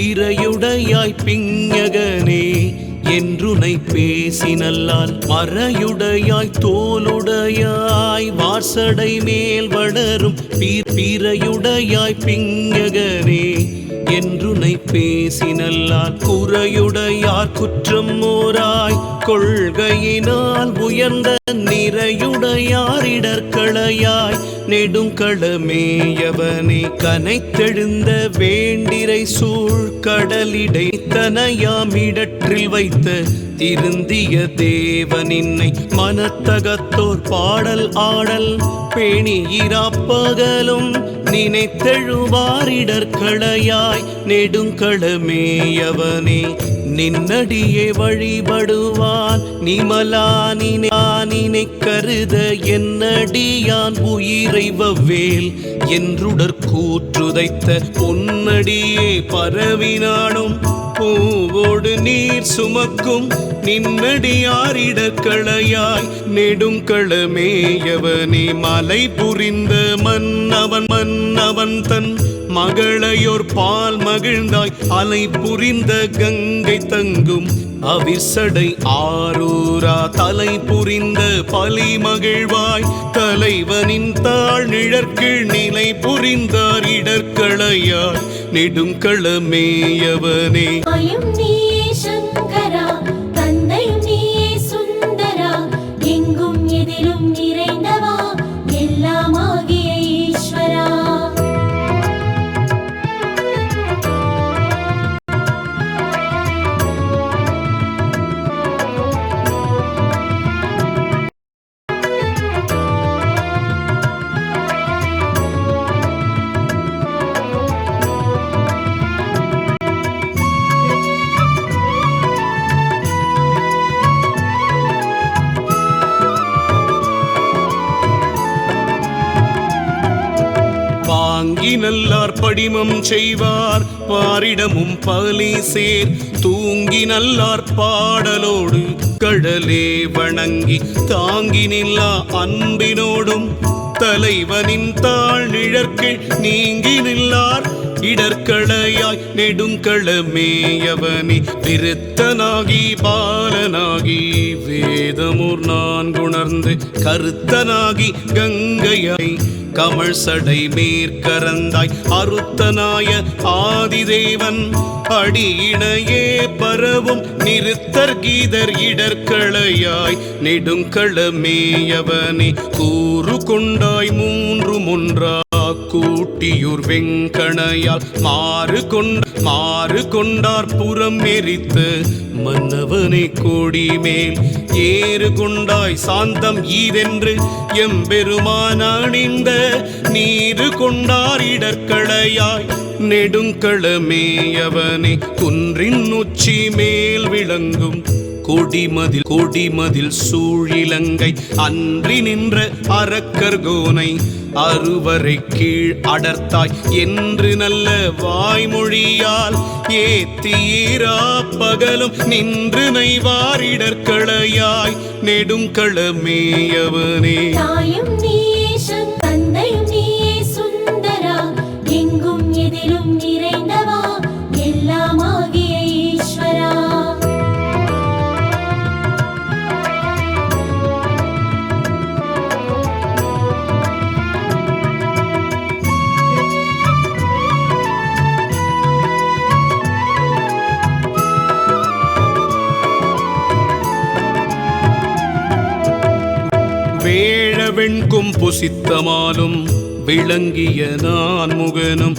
வார்சடை மேல் என்றுனை பேசினல்லால் மறையுடையாய் தோலுடையாய் வாசடை மேல் வளரும் பீரையுடையாய் பிறையுடையாய் பிஞகனே என்றுனை பேசினல்லால் குறையுடையார் குற்றம் ஓராய் கொள்கையினால் உயர்ந்த நிறையுடையார் இடர்களையாய் நெடுங்களமேயவனே கனைத்தெழுந்த வேண்டிரை சூழ் கடலிடை தனையாம் வைத்த திருந்திய தேவனின்னை மனத்தகத்தோர் பாடல் ஆடல் பேணியிராப்பகலும் நினைத்தெழுவாரிடற்களையாய் நெடுங்களமேயவனே நின்னடியே வழிபடுவான் நிமலா நினை கருத என்னடியான் உயிரை வவ்வேல் என்றுடற் கூற்றுதைத்த பொன்னடியே பரவினானும் பூவோடு நீர் சுமக்கும் நின்னடியாரிடக்களையாய் நெடுங்களமேயவனே மலை புரிந்த மன்னவன் மன்னவன் தன் மகளையோர் பால் மகிழ்ந்தாய். அலை புரிந்த கங்கை தங்கும் அவிசடை ஆரூரா. தலை புரிந்த பலி மகிழ்வாய். தலைவனின் தாழ் நிழற்கீழ் நிலை புரிந்தார் இடர்களையாய் நெடுங்களமேயவனே ஆகி நல்லார் படிமம் செய்வார் பாரிடமும் பலி சேர். தூங்கி நல்லார் பாடலோடு கடலே வணங்கி தாங்கி நில்லா அன்பினோடும் தலைவனின் தாழ் நிழற்கில் நீங்கி நில்லா இடர்களையாய் நெடுங்களமேயவனே திருத்தனாகி பாலனாகி வேதமூர் நான் குணர்ந்து கருத்தனாகி கங்கையாய் கமழ் சடை மேற்கரந்தாய் அருத்தனாய ஆதிதேவன் அடியினையே பரவும் நிறுத்தர் கீதர் இடர்களையாய் நெடுங்களமேயவனே கூறு கொண்டாய் மூ கூட்டியூர் வெங்கணையால் மாறு கொண்ட மாறு கொண்டார் புறம் எரித்து மன்னவனை கோடி மேல் ஏறு கொண்டாய் சாந்தம் ஈதென்று எம்பெருமான் அணிந்த நீரு கொண்டார் இடர்களையாய் நெடுங்களமேயவனே குன்றின் உச்சி மேல் விளங்கும் கொடிமதில் கொடிமதில் சூழிலங்கை. அன்றி நின்ற அறக்கர்கோனை அறுவரை கீழ் அடர்த்தாய். என்று நல்ல வாய்மொழியால் ஏத்தீரா பகலும் நின்று நைவாரிடர்களையாய் நெடுங்களமேயவனே வெண்கும் புசித்தமாலும் விளங்கிய நான் முகனும்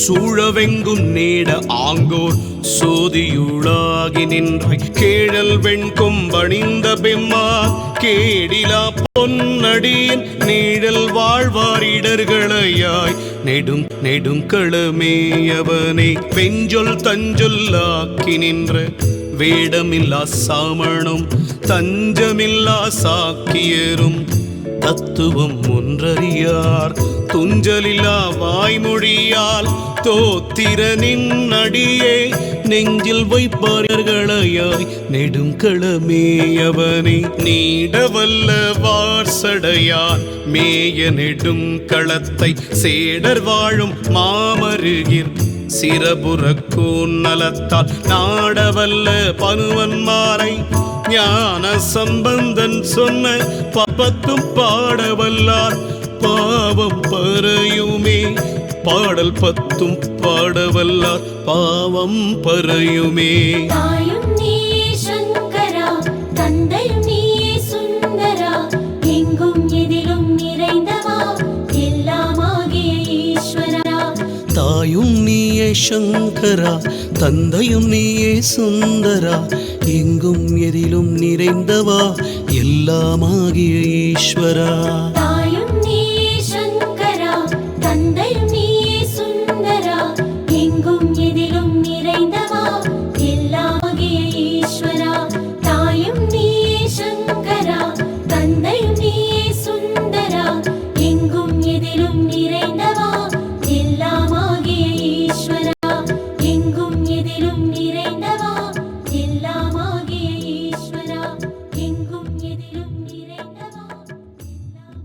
சூழவெங்கும் நீட ஆங்கோர் சோதியுளாகி நின்றாய். கேழல் வெண்கும் பணிந்த பெம்மா கேடிலா பொன்னடியின் நீழல் வாழ்வாரிடர்களையாய் நெடும் நெடுங்களமேயவனே பெஞ்சொல் தஞ்சொல்லாக்கி நின்ற வேடமில்லா சாமணும் தஞ்சமில்லா சாக்கியரும் தத்துவம் ஒன்றறியார். துஞ்சலிலா வாய்மொழியால் தோத்திரனின் அடியே நெஞ்சில் வைப்பார்களையாய் நெடுங்களமே அவனை. நீடவல்ல வார்சடையான் மேய நெடும் களத்தை சேடர் வாழும் மாமருகிர். சிறபுறக்கூன் நலத்தால் நாடவல்ல பனுவன்மாரை ஞான சம்பந்தன் சொன்ன பப்பத்தும் பாடவல்லார் பாவம் பறையுமே. பாடல் பத்தும் பாடவல்லார் பாவம் பறையுமே. சங்கரா தந்தையும் நீயே சுந்தரா எங்கும் எதிலும் நிறைந்தவா எல்லாமாகிய ஈஸ்வரா.